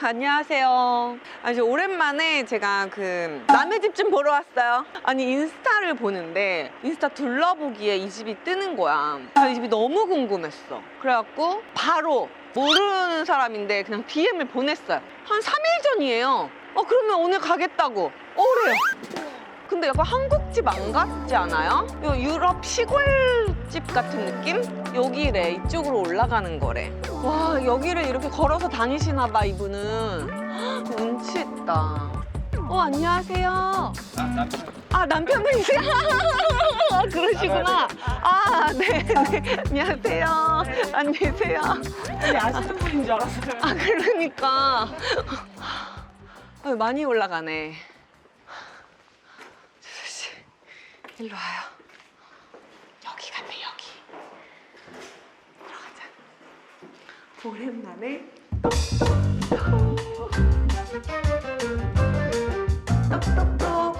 안녕하세요. 아주 오랜만에 제가 그 남의 집 좀 보러 왔어요. 아니 인스타를 보는데 인스타 둘러보기에 이 집이 뜨는 거야. 나이 집이 너무 궁금했어. 그래갖고 바로 모르는 사람인데 그냥 DM을 보냈어요. 한 3일 전이에요. 어 그러면 오늘 가겠다고. 어 그래요. 근데 약간 한국집 안 같지 않아요? 요 유럽 시골 집 같은 느낌? 여기래 이쪽으로 올라가는 거래. 와 여기를 이렇게 걸어서 다니시나 봐 이분은. 헉, 운치 있다. 어 안녕하세요. 아 남편분이세요? 아, 그러시구나. 아네 네. 안녕하세요. 안녕히 계세요. 아니, 아시는 분인 줄 알았어요. 아 그러니까. 아, 많이 올라가네. 일로 와요 여기 같네 여기. 들어가자. 오랜만에 똑똑똑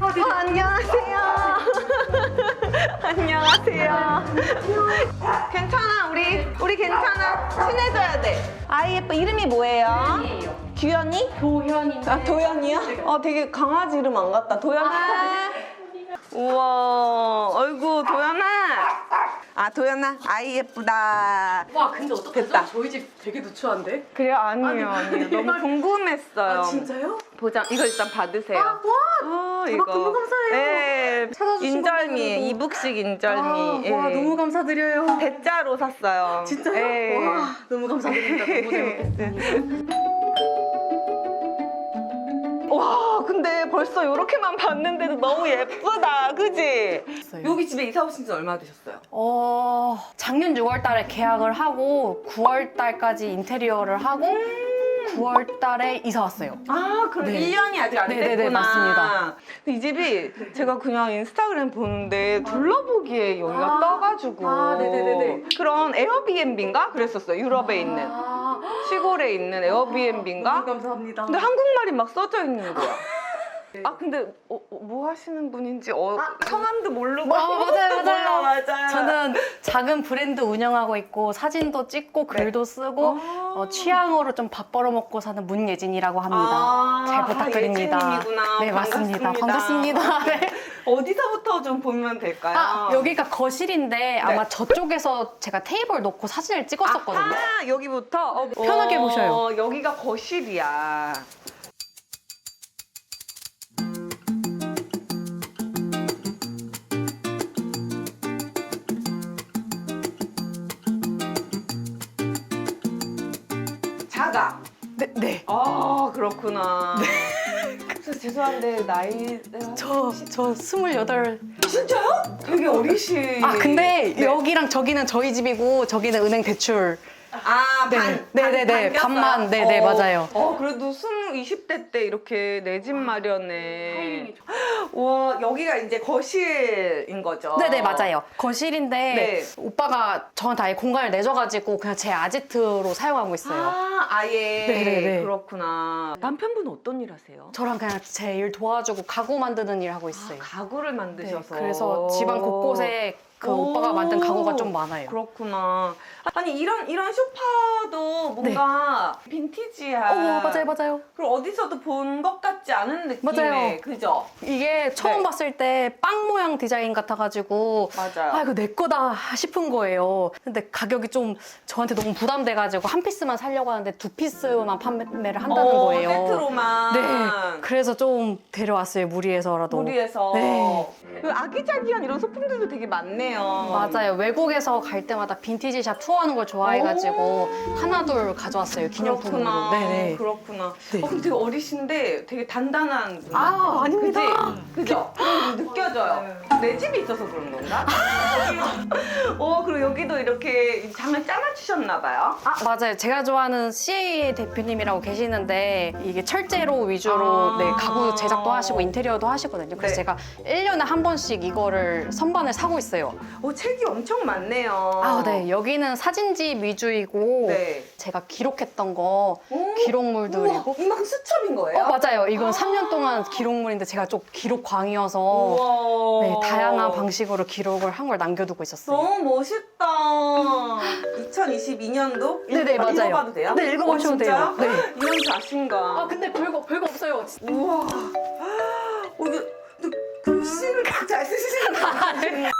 어, 안녕하세요. 안녕하세요. 괜찮아 우리 우리 괜찮아. 친해져야 돼. 아이 예뻐. 이름이 뭐예요? 규현이? 도현인데. 아 도현이요? 어 되게 강아지 이름 안 같다. 도현아 우와 어이구 도현아 아 도현아 아이 예쁘다 와, 근데 어떡하죠? 됐다. 저희 집 되게 누추한데? 그래요 아니에요 아니, 아니에요 너무 아니. 궁금했어요 아, 진짜요? 보자 이거 일단 받으세요 아, 와! 어, 대박, 너무 감사해요. 네. 찾아주신 인절미 것만으로도. 이북식 인절미 아, 와, 예. 너무 감사드려요. 대짜로 샀어요 진짜요? 예. 와, 너무 감사드립니다. 너무 잘 먹겠습니다. 와 근데 벌써 이렇게만 봤는데도 너무 예쁘다 그지? 여기 집에 이사 오신 지 얼마 되셨어요? 어, 작년 6월 달에 계약을 하고 9월 달까지 인테리어를 하고 9월 달에 이사 왔어요. 아 그럼 네. 1년이 아직 안 네네네, 됐구나 맞습니다. 근데 이 집이 제가 그냥 인스타그램 보는데 둘러보기에 여기가 아. 떠가지고 아, 네네네네. 그런 에어비앤비인가? 그랬었어요 유럽에 있는 아, 시골에 있는 에어비앤비인가? 너무 감사합니다. 근데 한국말이 막 써져 있는 거야 아 근데 어, 어, 뭐 하시는 분인지 어, 성함도 모르고 아, 맞아요, 맞아요. 몰라, 맞아요. 저는 작은 브랜드 운영하고 있고 사진도 찍고 글도 쓰고 어, 취향으로 좀 밥 벌어먹고 사는 문예진이라고 합니다. 아, 잘 부탁드립니다. 아, 예진님이구나. 네, 맞습니다. 반갑습니다. 반갑습니다. 네. 어디서부터 좀 보면 될까요? 아, 여기가 거실인데 아마 저쪽에서 제가 테이블 놓고 사진을 찍었었거든요. 아, 여기부터 어, 편하게 어, 보셔요. 여기가 거실이야. 아 그렇구나. 그래서 죄송한데 나이가 저, 저 28. 진짜요? 되게 어리시. 아, 근데 네. 여기랑 저기는 저희 집이고 저기는 은행 대출. 아, 네. 반, 네네네. 반, 반만. 네네, 맞아요. 어, 그래도 20, 20대 때 이렇게 내 집 마련에. 와, 여기가 이제 거실인 거죠? 네네, 맞아요. 거실인데 네. 오빠가 저한테 아예 공간을 내줘가지고 그냥 제 아지트로 사용하고 있어요. 아, 아예. 네네네. 그렇구나. 남편분은 어떤 일 하세요? 저랑 그냥 제 일 도와주고 가구 만드는 일 하고 아, 있어요. 가구를 네, 만드셔서. 그래서 집안 곳곳에 그 오. 오빠가 만든 가구가 좀 많아요. 그렇구나. 아니, 이런, 이런 소파도 뭔가 빈티지야. 어, 맞아요, 맞아요. 그리고 어디서도 본 것 같지 않은 느낌의 맞아요. 그죠? 이게 처음 네. 봤을 때 빵 모양 디자인 같아가지고 맞아요. 아 이거 내 거다 싶은 거예요. 근데 가격이 좀 저한테 너무 부담돼가지고 한 피스만 살려고 하는데 두 피스만 판매를 한다는 어, 거예요. 세트로만. 네, 그래서 좀 데려왔어요 무리해서라도. 무리해서. 네. 그 아기자기한 이런 소품들도 되게 많네요. 맞아요. 외국에서 갈 때마다 빈티지 샵 투어하는 걸 좋아해가지고 하나 둘 가져왔어요 기념품으로. 그렇구나. 네네. 그렇구나. 네. 어, 근데 되게 어리신데 되게 단단한 분. 아, 아닙니다. 그지? 그죠? 그런 게 느껴져요. 내 집이 있어서 그런 건가? 어, 그리고 여기도 이렇게 장을 짜맞추셨나 봐요. 아 맞아요. 제가 좋아하는 CA 대표님이라고 계시는데 이게 철제로 위주로 아. 네, 가구 제작도 하시고 인테리어도 하시거든요. 그래서 네. 제가 1년에 한 번씩 이거를 선반을 사고 있어요. 어, 책이 엄청 많네요. 아, 네. 여기는 사진집 위주이고 네. 제가 기록했던 거 오, 기록물들이고 우와, 이만큼 수첩인 거예요? 어, 맞아요. 이건 3년 동안 기록물인데 제가 좀 기록 광이어서 우와. 네, 다양한 방식으로 기록을 한 걸 남겨두고 있었어요. 너무 멋있다. 2022년도? 네네, 맞아요. 읽어봐도 돼요? 네, 읽어보셔도 어, 진짜요? 돼요. 네. 이런 자신감. 아 근데 별거 별거 없어요. 우와. 어, 이거 근데 글씨를 잘 쓰시는 이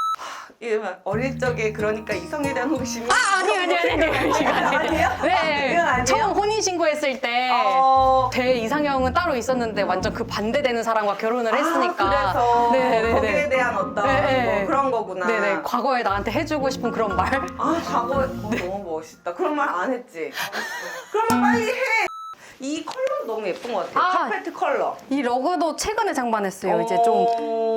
게막 어릴 적에 그러니까 이성에 대한 호기심이 아 아니 아니 아니 아니 아니에요? 네. 아니에요? 처음 혼인 신고했을 때. 어, 대 이상형은 따로 있었는데 완전 그 반대되는 사람과 결혼을 했으니까 아, 그래서 네네네. 거기에 대한 어떤 네. 뭐 그런 거구나. 네네 과거에 나한테 해주고 싶은 그런 말 아, 과거에 어, 너무 멋있다. 그런 말 안 했지. 그러면 빨리 해. 이 컬러 너무 예쁜 것 같아. 아. 카페트 컬러. 이 러그도 최근에 장만했어요 이제 좀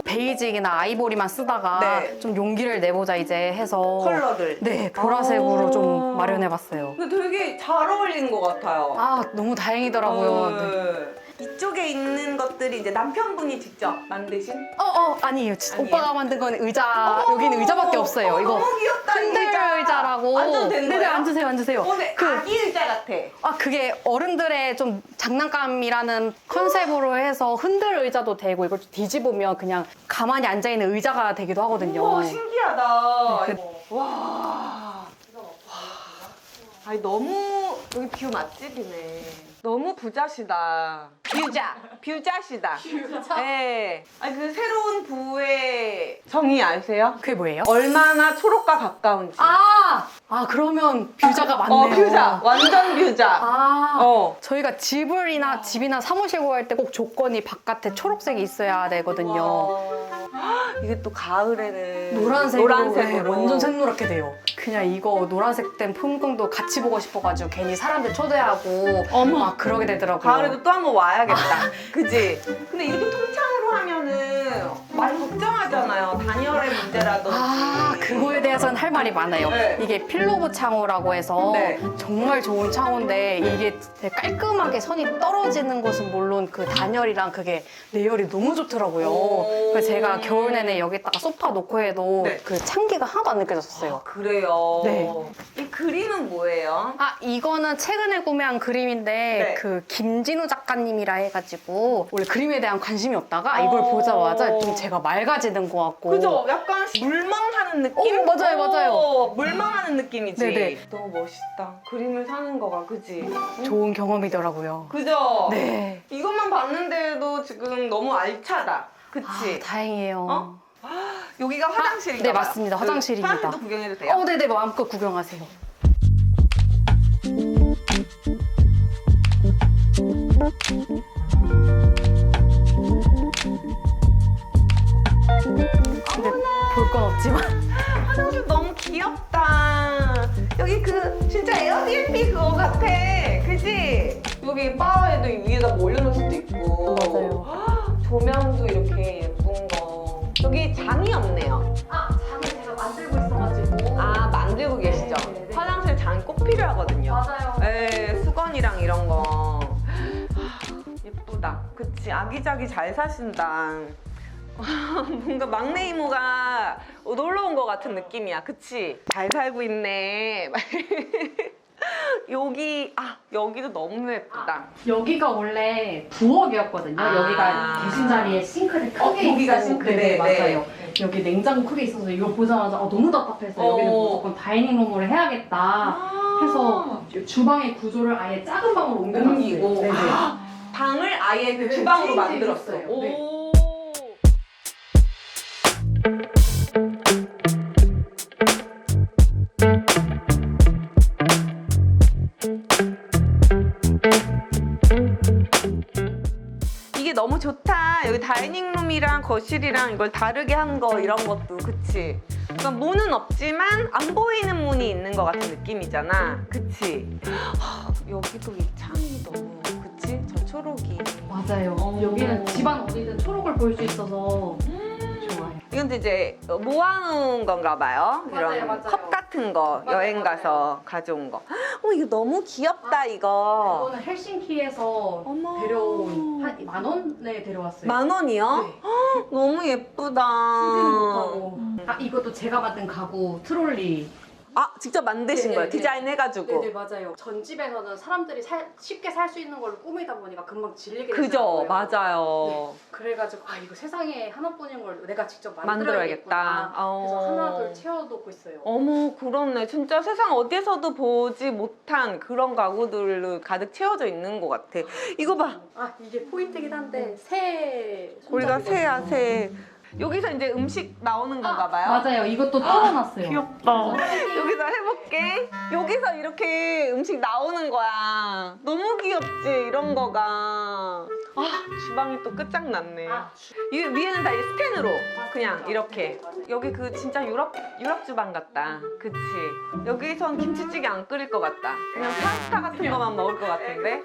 베이직이나 아이보리만 쓰다가 네. 좀 용기를 내보자 이제 해서 컬러들. 네 보라색으로 오. 좀 마련해봤어요 근데 되게 잘 어울리는 것 같아요. 아 너무 다행이더라고요 네. 네. 이쪽에 있는 것들이 이제 남편분이 직접 만드신? 어, 어, 아니에요. 진- 아니에요? 오빠가 만든 건 의자, 여기는 의자밖에 없어요. 어, 이거 너무 귀엽다. 이 흔들 의자. 의자라고. 앉아도 되는 네네, 거예요? 앉으세요, 앉으세요. 어, 네. 그, 아기 의자 같아. 아, 그게 어른들의 좀 장난감이라는 컨셉으로 해서 흔들 의자도 되고, 이걸 좀 뒤집으면 그냥 가만히 앉아있는 의자가 되기도 하거든요. 우와, 신기하다. 네, 이거. 와. 아니, 너무, 여기 뷰 맛집이네. 너무 부자시다. 뷰자. 뷰자시다. 네. 아니, 그 새로운 부의 정의 아세요? 그게 뭐예요? 얼마나 초록과 가까운지. 아! 아, 그러면 뷰자가 맞네요. 어, 뷰자. 완전 뷰자. 아. 어. 저희가 집을이나 집이나 사무실 구할 때 꼭 조건이 바깥에 초록색이 있어야 되거든요. 와. 이게 또 가을에는 노란색으로, 노란색으로. 네, 완전 생노랗게 돼요. 그냥 이거 노란색 된 풍경도 같이 보고 싶어가지고 괜히 사람들 초대하고. 막 그러게 되더라고요. 가을에도 또 한번 와야 겠다. 그지? 근데 이렇게 통창으로 하면은 많이 걱정하잖아요. 단열의 문제라든지. 아 그거에 대해서는 할 말이 많아요. 네. 이게 필로브 창호라고 해서 네. 정말 좋은 창호인데 이게 되게 깔끔하게 선이 떨어지는 것은 물론 그 단열이랑 그게 내열이 너무 좋더라고요. 오. 그래서 제가 겨울 내내 여기다가 소파 놓고 해도 네. 그 찬기가 하나도 안 느껴졌어요. 아, 그래요. 네. 이 그림은 뭐예요? 아 이거는 최근에 구매한 그림인데 네. 그 김진우 작가님이라 해가지고 원래 그림에 대한 관심이 없다가 이걸 어. 보자마자 좀 제가 맑아지는 것 같고 그죠? 약간 물멍하는 느낌? 어, 맞아요, 맞아요. 어, 물멍하는 느낌이지. 네네. 너무 멋있다. 그림을 사는 거가 그지? 좋은 경험이더라고요. 그죠? 네. 이것만 봤는데도 지금 너무 알차다. 그치? 아, 다행이에요. 어? 여기가 화장실인가 네. 맞습니다. 그 화장실입니다. 화장실도 구경해도 돼요? 어, 네네 마음껏 구경하세요. 근데 볼 건 없지만 화장실 너무 귀엽다. 여기 그 진짜 에어비앤비 그거 같아. 그지? 여기 바에도 위에다 뭐 올려놓을 수도 있고. 맞아요. 헉, 조명도 이렇게 예쁜 거. 여기 장이 없네요. 아 장을 제가 만들고 있어가 네, 수건이랑 이런 거. 하, 예쁘다. 그치, 아기자기 잘 사신다. 뭔가 막내 이모가 놀러 온 것 같은 느낌이야. 그치? 잘 살고 있네. 여기, 아, 여기도 너무 예쁘다. 여기가 원래 부엌이었거든요. 아. 여기가 계신 자리에 싱크대 크게 어, 있고. 싱크대, 네네, 네. 맞아요. 여기 냉장고 크게 있어서 이거 보자마자 어, 너무 답답해서 어. 여기는 무조건 다이닝룸으로 해야겠다 해서 주방의 구조를 아예 작은 방으로. 옮기고. 네 네. 아, 방을 아예 그 네, 주방으로 체인지 만들었어. 해줬어요. 오. 네. 이게 너무 좋다. 여기 다이닝 룸이랑 거실이랑 이걸 다르게 한 거 이런 것도 그치? 그러니까 문은 없지만 안 보이는 문이 있는 것 같은 느낌이잖아. 그치? 하, 여기도 이 창이 너무 그치? 저 초록이. 맞아요. 어. 여기는 집안 어디든 초록을 볼 수 있어서 좋아요. 이건 이제 모아놓은 건가 봐요. 맞아요, 이런 맞아요. 컵 같은 거 여행 가서 가져온 거. 어 이거 너무 귀엽다 이거. 이거는 헬싱키에서 어머. 데려온 한 만 원에 데려왔어요. 만 원이요? 네. 너무 예쁘다. 시즌 못하고. 아 이것도 제가 만든 가구 트롤리. 아 직접 만드신 네네, 거예요? 네. 디자인 해가지고. 네 네 맞아요. 전 집에서는 사람들이 살- 쉽게 살 수 있는 걸로 꾸미다 보니까 금방 질리게 그죠. 맞아요. 네. 그래가지고 아 이거 세상에 하나뿐인 걸 내가 직접 만들어야겠다. 만들어야겠다. 그래서 어. 하나 둘 채워놓고 있어요. 어머 그렇네 진짜 세상 어디에서도 보지 못한 그런 가구들로 가득 채워져 있는 것 같아 이거 봐 아 이게 포인트긴 한데 새 우리가. 새야 새 여기서 이제 음식 나오는 건가 봐요 맞아요. 이것도 털어놨어요. 귀엽다 여기서 해볼게 여기서 이렇게 음식 나오는 거야 너무 귀엽지 이런 거가 아 주방이 또 끝장났네 아, 이 위에는 다 이 스텐으로 그냥 맞습니다. 이렇게 네. 여기 그 진짜 유럽 유럽 주방 같다. 그치? 여기선 김치찌개 안 끓일 것 같다. 그냥 파스타 같은 거만 먹을 것 같은데.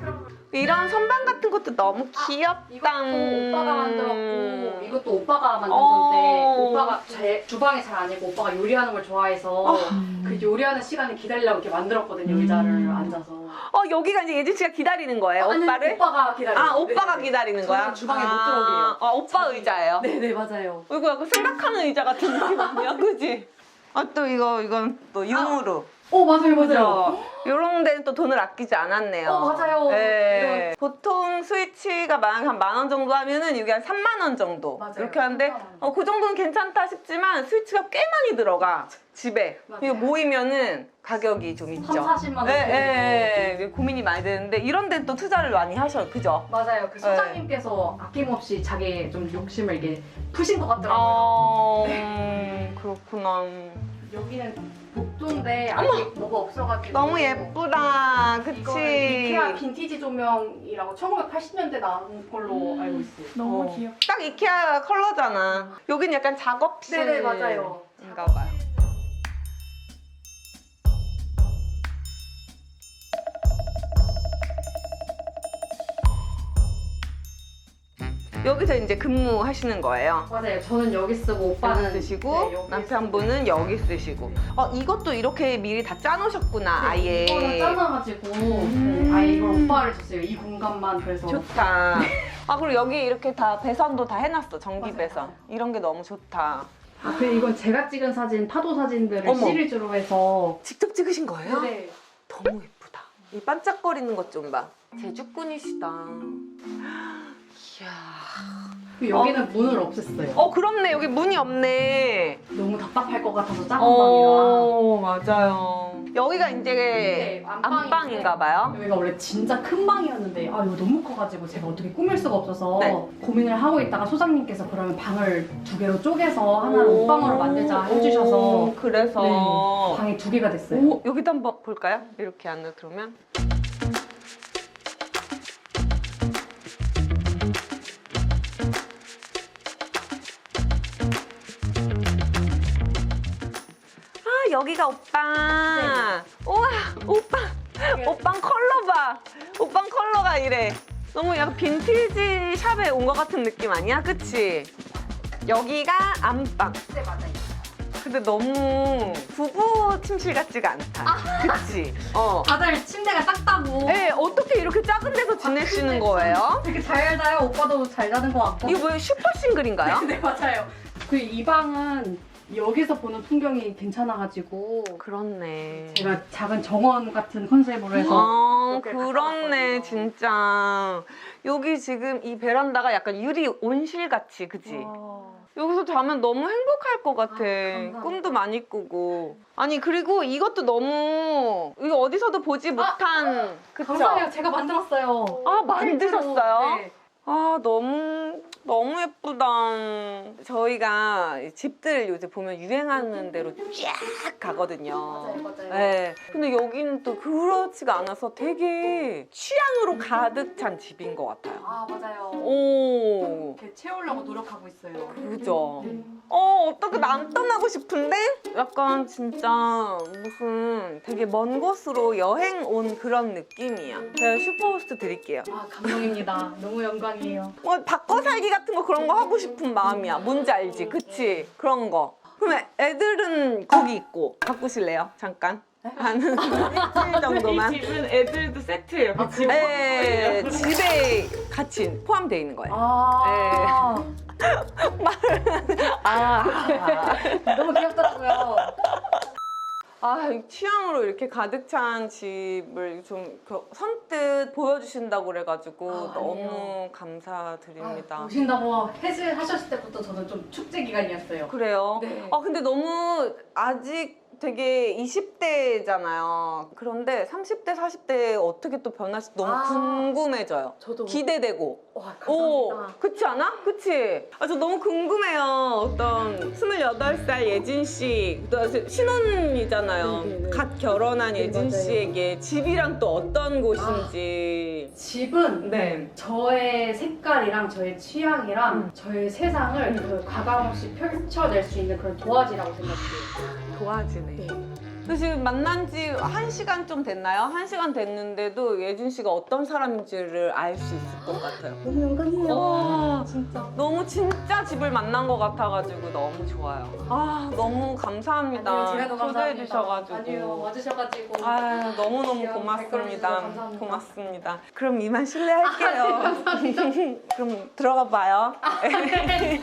이런 선반 같은 것도 너무 귀엽다. 이것도 오빠가 만들었고 이것도 오빠가 만든 어. 건데 오빠가 제 주방에 잘 아니고 오빠가 요리하는 걸 좋아해서 어. 그 요리하는 시간을 기다리려고 이렇게 만들었거든요 의자를 앉아서 어 여기가 이제 예진 씨가 기다리는 거예요. 아니, 오빠를? 오빠가 기다려 아 오빠가 기다리는 거야. 저는 주방에 못 아, 들어오게 해요. 아 오빠 의자예요. 네네 맞아요 이거 약간 생각하는 의자 같은 느낌 아니야, 그지? 아 또 이거 이건 또 유무로. 어 맞아요 맞아요 이런 데는 또 돈을 아끼지 않았네요. 어, 맞아요. 네. 보통 스위치가 한만 원 정도 하면은 이게 한 3만 원 정도 맞아요. 이렇게 하는데 3만 원. 어, 그 정도는 괜찮다 싶지만 스위치가 꽤 많이 들어가 집에 맞아요. 이거 모이면은 가격이 좀 있죠. 3, 40만 원 예, 예, 예. 고민이 많이 되는데 이런 데는 또 투자를 많이 하셔, 그죠? 맞아요 그 소장님께서 아낌없이 자기 좀 욕심을 이렇게 푸신 것 같더라고요 어, 음, 그렇구나. 여기는 복도인데 아직 뭐가 없어가지고 너무 예쁘다, 이거는 그치? 이케아 빈티지 조명이라고 1980년대 나온 걸로 알고 있어요. 너무 어. 귀엽다. 딱 이케아 컬러잖아. 여긴 약간 작업실. 네네 맞아요. 인가 봐요. 여기서 이제 근무하시는 거예요. 맞아요. 저는 여기 쓰고 오빠는 여기 쓰시고 네, 여기 남편분은 여기 쓰시고. 어 이것도 이렇게 미리 다 짜놓으셨구나. 네, 아예. 이거는 짜놔가지고 음. 네, 아예 이걸 오빠를 줬어요. 이 공간만 그래서 좋다. 아 그리고 여기 이렇게 다 배선도 다 해놨어 전기 맞아요, 배선. 이런 게 너무 좋다. 아, 그 이건 제가 찍은 사진 파도 사진들을 어머. 시리즈로 해서 직접 찍으신 거예요? 네. 너무 예쁘다. 이 반짝거리는 것 좀 봐. 제주꾼이시다. 이야. 그 여기는 문을 없앴어요. 어, 그렇네. 여기 문이 없네. 너무 답답할 것 같아서 작은 방이라. 어, 맞아요. 여기가 이제 네, 안방인데 안방인가 봐요. 여기가 원래 진짜 큰 방이었는데 아 이거 너무 커가지고 제가 어떻게 꾸밀 수가 없어서 네. 고민을 하고 있다가 소장님께서 그러면 방을 두 개로 쪼개서 하나를 오. 옷방으로 만들자 해주셔서 오, 그래서. 네, 방이 두 개가 됐어요. 오, 여기도 한번 볼까요? 이렇게 안으로 들어오면. 여기가 오빠. 우와, 오빠. 오빵 컬러 봐. 오빵 컬러가 이래. 너무 약간 빈티지 샵에 온 것 같은 느낌 아니야? 그치? 여기가 안방. 네 맞아요. 근데 너무 부부 침실 같지가 않다. 그치? 어. 다들 침대가 작다고. 네, 어떻게 이렇게 작은 데서 지내시는 거예요? 되게 잘 자요. 오빠도 잘 자는 것 같고. 이거 뭐 슈퍼 싱글인가요? 네 맞아요. 그 이 방은 여기서 보는 풍경이 괜찮아가지고 그렇네. 제가 작은 정원 같은 컨셉으로 해서 아, 이렇게 그렇네. 진짜. 여기 지금 이 베란다가 약간 유리 온실 같이, 그치? 와. 여기서 자면 너무 행복할 것 같아. 감사합니다. 꿈도 많이 꾸고. 아니, 그리고 이것도 너무, 이거 어디서도 보지 못한, 그쵸? 감사해요. 제가 만들었어요. 아, 만드셨어요? 네. 아 너무 너무 예쁘다. 저희가 집들 요새 보면 유행하는 대로 쫙 가거든요. 맞아요, 맞아요. 네. 근데 여기는 또 그렇지가 않아서 되게 취향으로 가득 찬 집인 것 같아요. 아 맞아요. 오, 이렇게 채우려고 노력하고 있어요. 그죠. 네. 어 어떻게 난 떠나고 싶은데? 약간 진짜 무슨 되게 먼 곳으로 여행 온 그런 느낌이야. 제가 슈퍼호스트 드릴게요. 아 감동입니다. 너무 영광이에요. 뭐 바꿔 살기 같은 거 그런 거 하고 싶은 마음이야. 뭔지 알지? 그치? 그런 거. 그러면 애들은 거기 있고 바꾸실래요? 잠깐. 한 일주일 정도만. 이 집은 애들도 세트예요. 아, 집. 네, 집에 같이 포함되어 있는 거예요. 아 아, 너무 귀엽더라고요. 아, 이 취향으로 이렇게 가득 찬 집을 좀그 선뜻 보여주신다고 그래가지고 아, 너무 아니에요. 감사드립니다. 오신다고 해지하셨을 때부터 저는 좀 축제 기간이었어요. 그래요? 네. 아, 근데 너무 아직 되게 20대잖아요. 그런데 30대, 40대에 어떻게 또 변할지 너무 아. 궁금해져요. 저도 기대되고. 와 오, 감사합니다. 그렇지 않아? 그치? 아, 저 너무 궁금해요. 어떤 28살 예진 씨, 또 신혼이잖아요. 네네네. 갓 결혼한 네, 예진 맞아요. 씨에게 집이랑 또 어떤 곳인지. 집은 네. 저의 색깔이랑 저의 취향이랑 음. 저의 세상을 그 가감 없이 펼쳐낼 수 있는 그런 도화지라고 생각해요. 도와지 네. 네. 그 지금 만난 지 한시간좀 됐나요? 한시간 됐는데도 예준 씨가 어떤 사람인지를 알 수 있을 것 같아요. 너무 영광이에요. 와, 진짜. 너무 진짜 집을 만난 것 같아가지고 너무 좋아요. 아, 너무 감사합니다. 아니요, 제가 더 감사합니다. 초대해 주셔가지고. 아니요, 와주셔가지고. 아, 너무너무 귀여운 고맙습니다. 감사합니다. 고맙습니다. 그럼 이만 실례할게요. 그럼 들어가 봐요. 네.